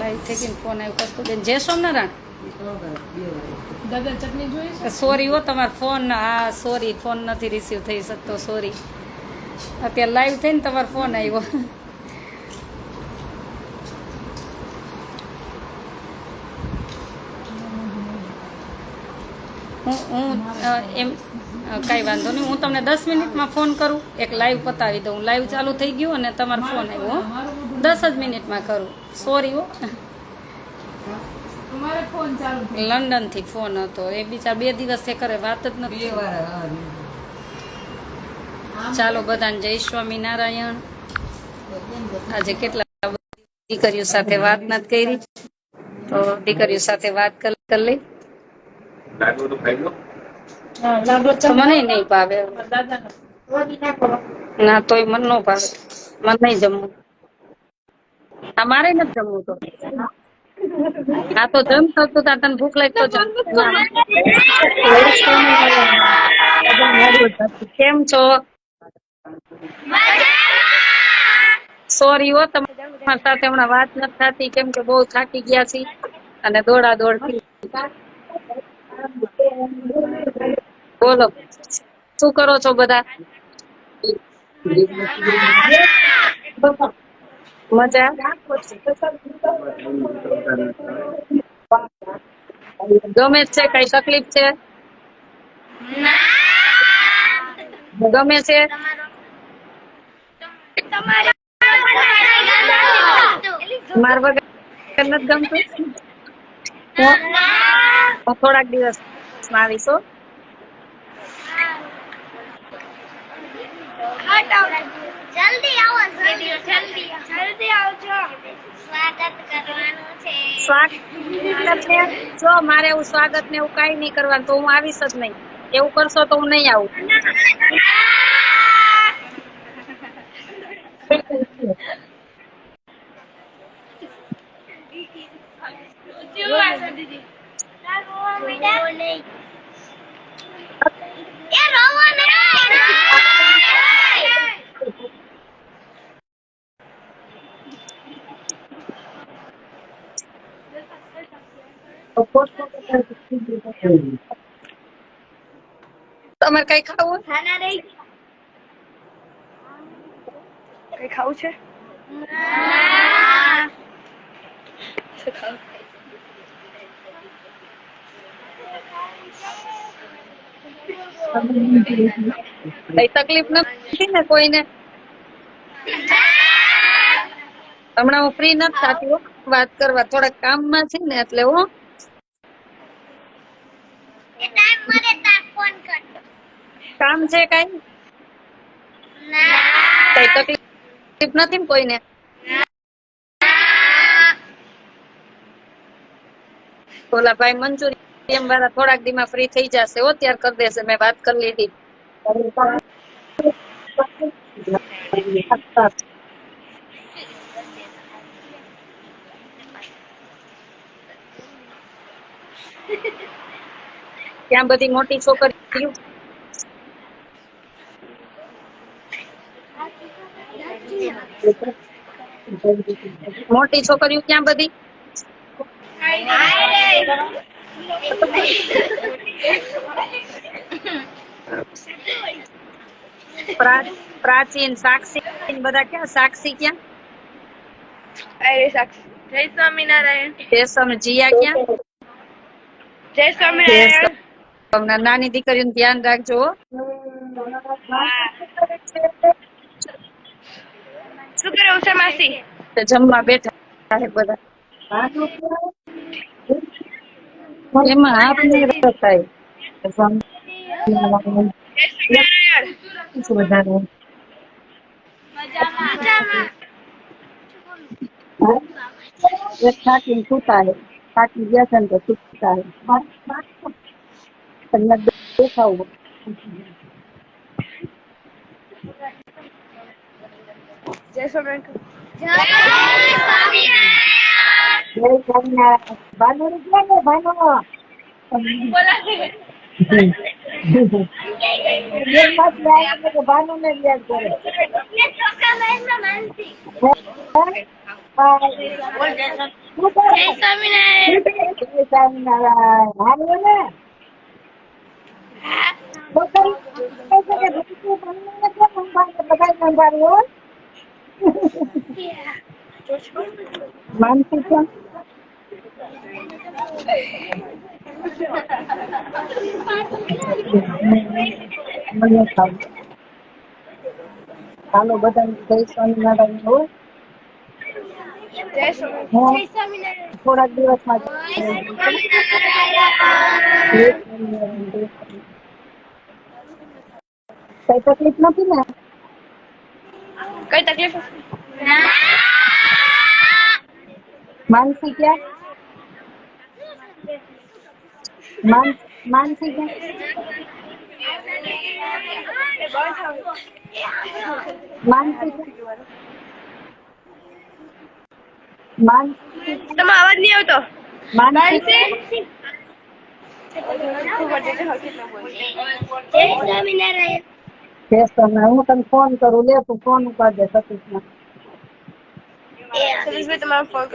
Live થઈ ગઈ phone આવ્યો. કસ્તુરબેન જય જોઈએ સોરી હો તમારો ફોન હા સોરી ફોન નથી રિસીવ થઈ શકતો સોરી અત્યારે લાઈવ થઈને તમારો ફોન આવ્યો. હું હું એમ કાંઈ વાંધો નહીં. હું તમને દસ મિનિટમાં ફોન કરું એક લાઈવ પતાવી દઉં. લાઈવ ચાલુ થઈ ગયું અને તમારો ફોન આવ્યો. દસ જ મિનિટમાં કરું. સોરી હો. લંડનથી ફોન હતો. એ બીજા બે દિવસે કરે વાત જ નથી ચાલો બધાને જય સ્વામિનારાયણ. આજે કેટલા દીકરીઓ સાથે વાત નથી કરી. તો દીકરીઓ સાથે વાત કરી કરી લઈ. મને નહીં ભાવે. ના તોય મન નો ભાવે. મને નહીં જમવું. આ મારે નથી જમવું તો. આ તો જમ થતું તા તને ભૂખ લાગતો કેમ છો? સોરી હો, તમારી સાથે હમણાં વાત નથી થતી. કેમ કે બહુ થાકી ગયા છી અને દોડા દોડથી બોલો, શું કરો છો બધા? મજા? ગમે છે? કઈ તકલીફ છે? ગમે છે? માર વગર નથી ગમતું? થોડાક દિવસ આવીશ, હો. જલ્દી જલ્દી જલ્દી જલ્દી આવજો. સ્વાગત કરવાનું છે. સ્વાગત છે જો મારે એવું સ્વાગત ને એવું કઈ નહીં કરવાનું તો હું આવીશ જ નહીં. એવું કરશો તો હું નહીં આવું. નહીં એ રોવા નહીં તમારે કઈ ખાવું? કઈ ખાવું છે? કઈ તકલીફ નથી ને કોઈને? હમણાં હું ફ્રી નથી થતી હો. વાત કરવા થોડાક કામમાં છે ને એટલે હો. તાર ફોન કર કામ છે કઈ? ના કઈ તકલીફ નથી ને કોઈને? ઓલા ભાઈ મંચુરિયન વાળા થોડાક દી માં ફ્રી થઈ જશે. હો, ત્યાર કરી દેશે. મેં વાત કરી લીધી. ત્યાં બધી મોટી છોકરીઓ મોટી છોકરીઓ ક્યાં બધી? પ્રાચીન સાક્ષી બધા ક્યાં? સાક્ષી ક્યાં? સાક્ષી. જય સ્વામિનારાયણ. રેશમ જીયા ક્યાં? જય સ્વામિનારાયણ. નાની દીકરીનું ધ્યાન રાખજો શું કરે ઉષા માસી? તો જમવા બેઠા છે બધા. એમાં હાથ નહીં રખાય. થાકીને સૂતા હે થાકી ગયા છે ને તો સુતા હે તમને દેખાવું. જય સ્વામિનારાયણ. સ્વામિનારાયણ. સ્વામિનારાયણ. ભાનુ ને ને યાદ કરે ને. ચોકા લઈને માનસી જય સ્વામિનારાયણ ચાલો બધા જય સ્વામિનારાયણ હો થોડાક દિવસમાં જ જય જય સ્વામિનારાયણ સ્વામિનારાયણ, જય સ્વામિનારાયણ. કઈ તકલીફ નથી ને? કઈ તકલીફ? માનસી ક્યાં માન માનસી ક્યાં માનસી તમારો અવાજ નહીં આવતો. માનસી જય સ્વામિનારાયણ. જય તમને હું તને ફોન કરું લે તું ફોન ઉપાડજે સતીશમાં. સતીશભાઈ તમારો ફોન